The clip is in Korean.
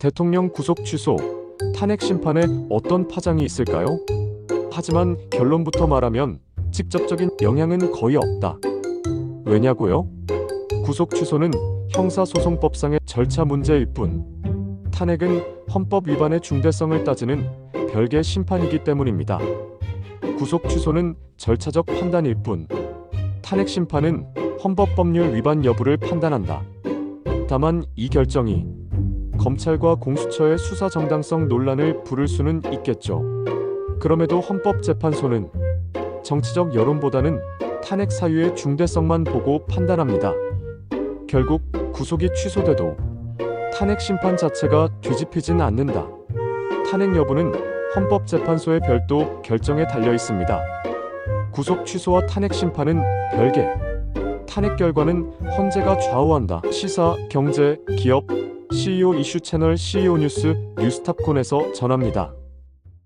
대통령 구속 취소, 탄핵 심판에 어떤 파장이 있을까요? 하지만 결론부터 말하면 직접적인 영향은 거의 없다. 왜냐고요? 구속 취소는 형사소송법상의 절차 문제일 뿐, 탄핵은 헌법 위반의 중대성을 따지는 별개 심판이기 때문입니다. 구속 취소는 절차적 판단일 뿐, 탄핵 심판은 헌법 법률 위반 여부를 판단한다. 다만 이 결정이 검찰과 공수처의 수사 정당성 논란을 부를 수는 있겠죠. 그럼에도 헌법재판소는 정치적 여론보다는 탄핵 사유의 중대성만 보고 판단합니다. 결국 구속이 취소돼도 탄핵 심판 자체가 뒤집히진 않는다. 탄핵 여부는 헌법재판소의 별도 결정에 달려 있습니다. 구속 취소와 탄핵 심판은 별개. 탄핵 결과는 헌재가 좌우한다. 시사, 경제, 기업, CEO 이슈 채널 CEO 뉴스 뉴스탑콘에서 전합니다.